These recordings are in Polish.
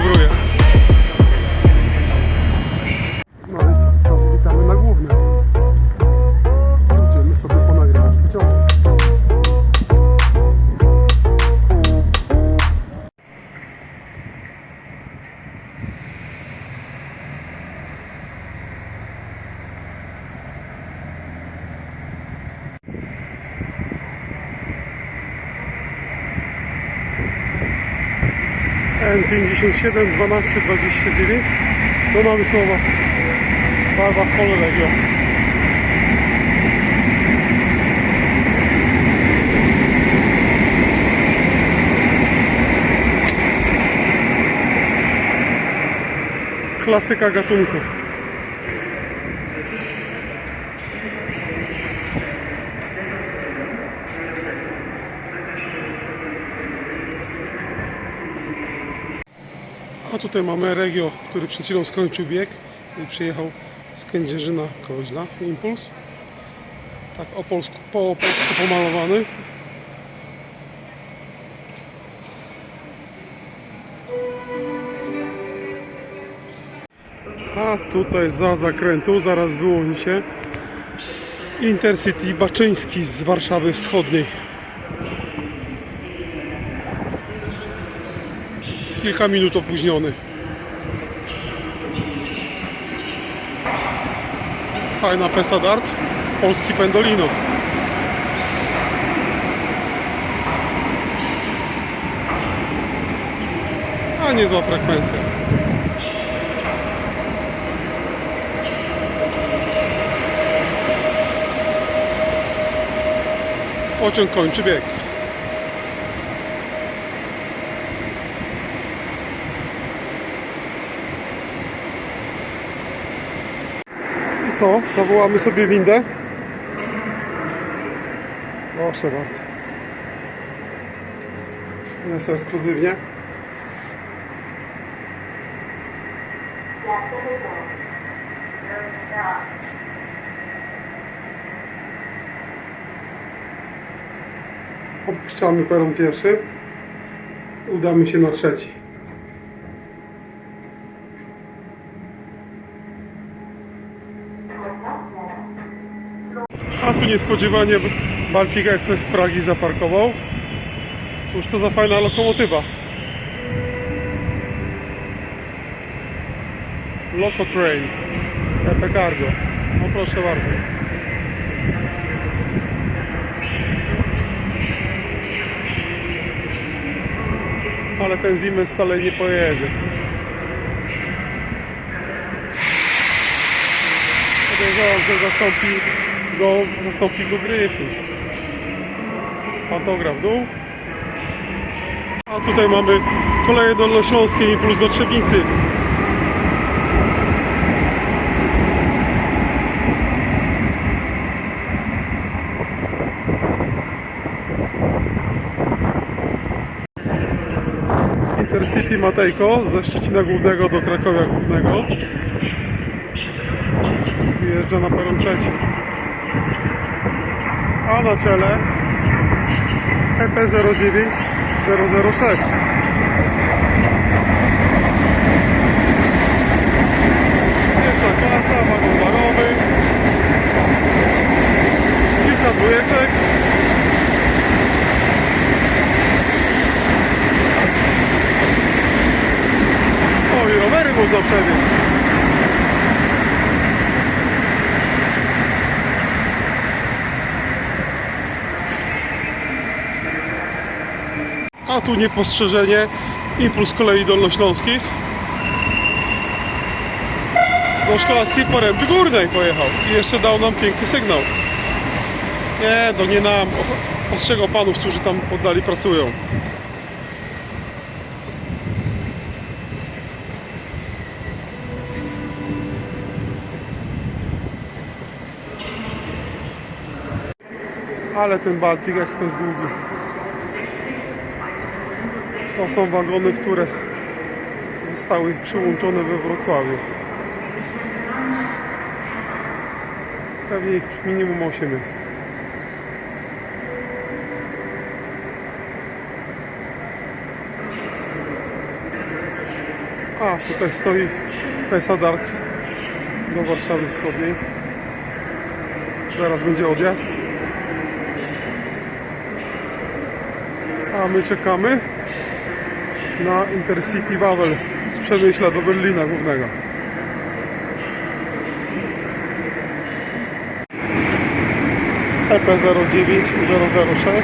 sobie N57 12 29 do mamy słowa w barwach Pololegio. Klasyka gatunku. A tutaj mamy Regio, który przed chwilą skończył bieg i przyjechał z Kędzierzyna Koźla, Impuls. Tak o polsku, po polsku pomalowany. A tutaj za zakrętu, zaraz wyłoni się Intercity Baczyński z Warszawy Wschodniej. Kilka minut opóźniony. Fajna Pesa Dart, polski Pendolino. A niezła frekwencja. Pociąg kończy bieg. Co? Zawołamy sobie windę? Proszę bardzo. Jest ekskluzywnie. Opuszczamy peron pierwszy. Udamy się na trzeci. A tu niespodziewanie Baltic Express z Pragi zaparkował. Cóż to za fajna lokomotywa. Loco Train. EP Cargo. No proszę bardzo. Ale ten Siemens stale nie pojedzie. Podejrzewam, że zastąpi go, zastąpi go Gryfin. Pantograf dół. A tutaj mamy koleje dolnośląskie impuls do Trzebnicy. Intercity Matejko ze Szczecina Głównego do Krakowia Głównego. Wyjeżdża na peron trzeci. A na czele E EP09 006. Pierwsza klasa, wagon barowy. Kilka dwójeczek. O, i rowery można przewieźć. A tu niepostrzeżenie. Impuls kolei dolnośląskich. Do szkolarskiej poręby górnej pojechał. I jeszcze dał nam piękny sygnał. Nie, to nie nam. Ostrzegał panów, którzy tam oddali pracują. Ale ten Baltic Express długi. To są wagony, które zostały przyłączone we Wrocławiu. Pewnie ich minimum 8 jest. A, tutaj stoi PSA Dart do Warszawy Wschodniej. Zaraz będzie odjazd. A my czekamy na Intercity Wawel z Przemyśla do Berlina Głównego. E EP09006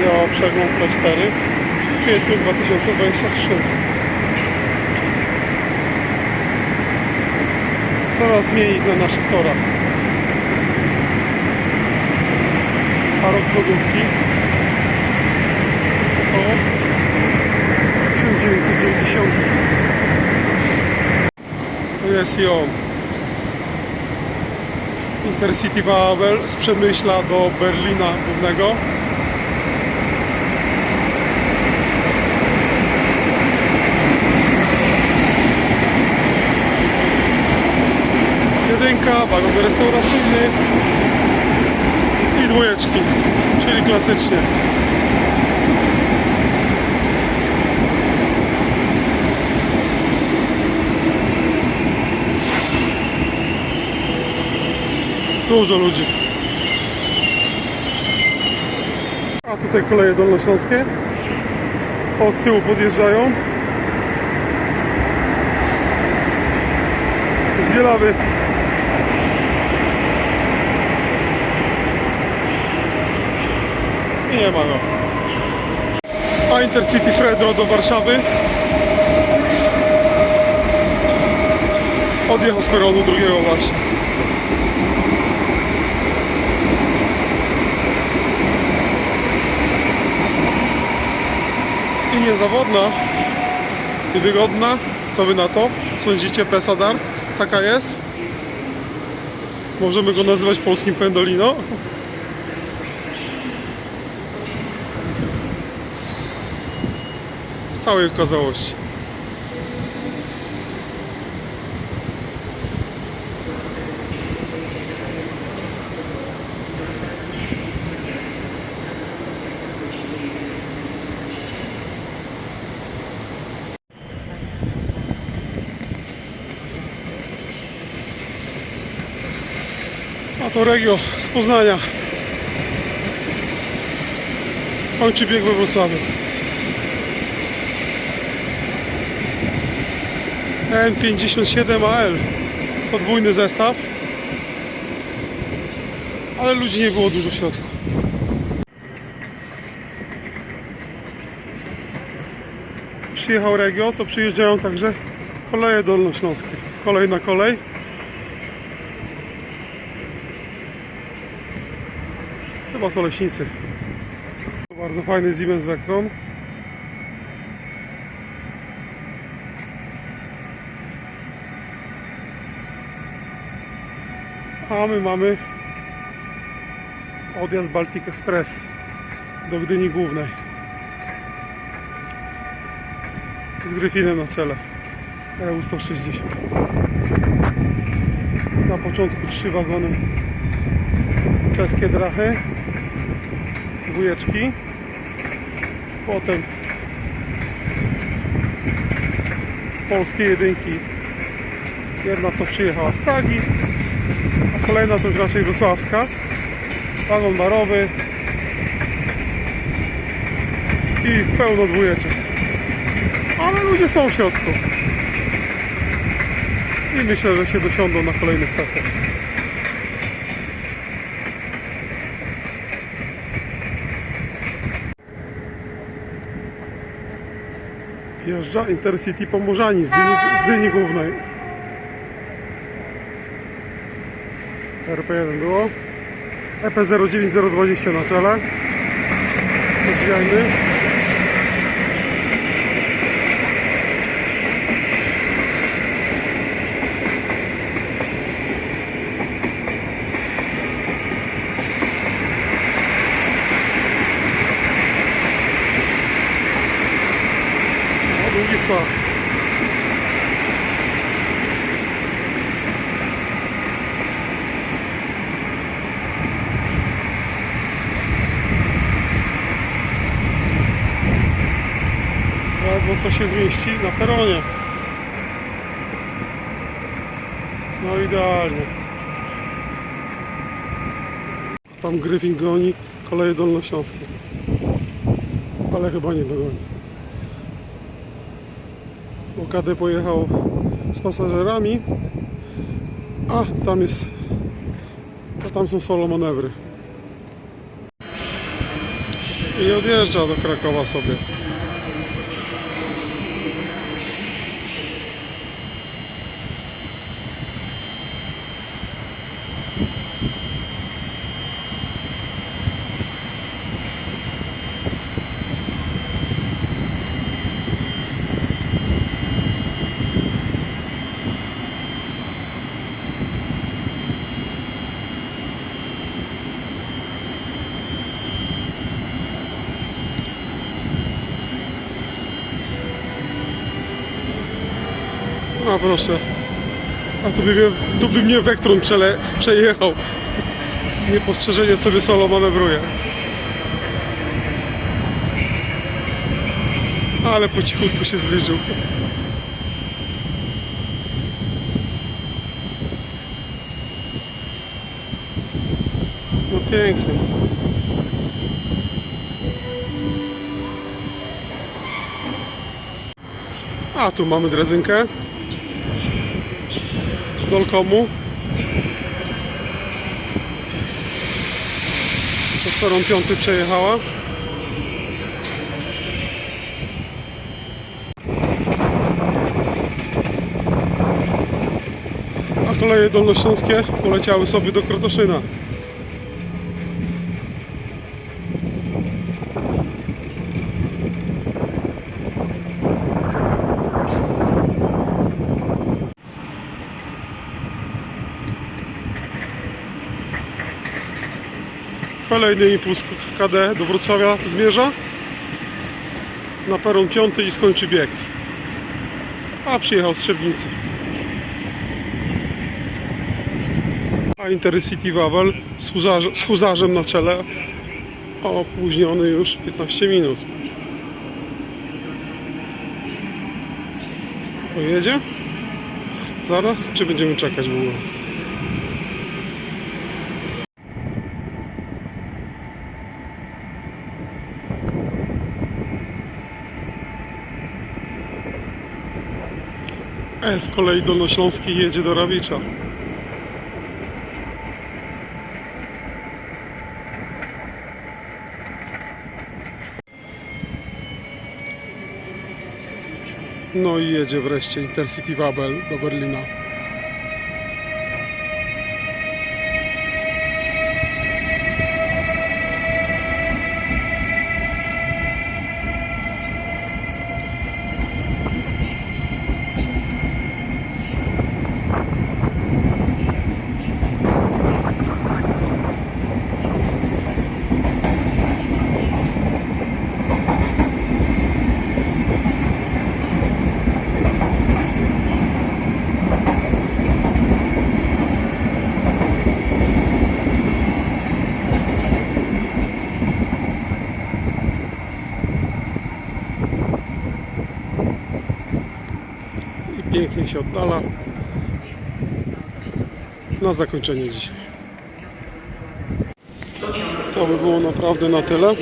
miała przegląd P4 w kwietniu 2023. Coraz mniej ich na naszych torach. A rok produkcji to 1990. To jest on. Intercity Wawel z Przemyśla do Berlina Głównego. Jedynka, wagon restauracyjny i dwójeczki, czyli klasycznie. Dużo ludzi. A tutaj koleje dolnośląskie. Od tyłu podjeżdżają. Z Bielawy. I nie ma go. A Intercity Fredro do Warszawy. Odjechał z peronu drugiego właśnie. Niezawodna i wygodna. Co wy na to? Sądzicie PESA Dart? Taka jest? Możemy go nazywać polskim Pendolino? W całej okazałości. A to Regio z Poznania. Kończy bieg we Wrocławiu. N57AL. Podwójny zestaw. Ale ludzi nie było dużo w środku. Przyjechał Regio, to przyjeżdżają także koleje dolnośląskie. Kolej na kolej. Są leśnicy. Bardzo fajny Siemens Vectron. A my mamy odjazd Baltic Express do Gdyni Głównej. Z Gryfinem na czele. EU 160. Na początku trzy wagony czeskie drachy, dwójeczki, potem polskie jedynki, jedna co przyjechała z Pragi, a kolejna to już raczej wrocławska, wagon barowy i pełno dwójeczek. Ale ludzie są w środku. I myślę, że się dosiądą na kolejnych stacjach. Wjeżdża Intercity Pomorzani z Dyni, z Dyni Głównej. RP1 było. E EP09020 na czele. Podrzwiajmy. O, długi skład. Ledwo co się zmieści na peronie. No idealnie. Tam Gryfin goni koleje dolnośląskie. Ale chyba nie dogoni. KD pojechał z pasażerami, a tam jest, a tam są solo manewry. I odjeżdża do Krakowa sobie. A proszę. A tu by, mnie- tu by mnie przele, przejechał. Niepostrzeżenie sobie solo manewruje. Ale po cichutku się zbliżył. No pięknie. A tu mamy drezynkę. Dolkomu. To starą piąty przejechała. A koleje dolnośląskie poleciały sobie do Krotoszyna. Kolejny impuls KD do Wrocławia zmierza. Na peron piąty i skończy bieg. A przyjechał z Trzebnicy. A Intercity Wawel z, huzarz, z huzarzem na czele opóźniony już 15 minut. Pojedzie? Zaraz? Czy będziemy czekać w ogóle? Elf kolei dolnośląskiej jedzie do Rawicza. No i jedzie wreszcie Intercity Wabel do Berlina. I pięknie się oddala. Na zakończenie dzisiaj. To by było naprawdę na tyle.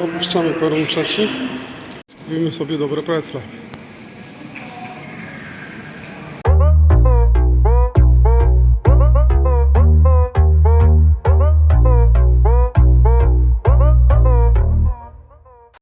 Opuszczamy peron trzeci. Skupimy sobie dobre precle.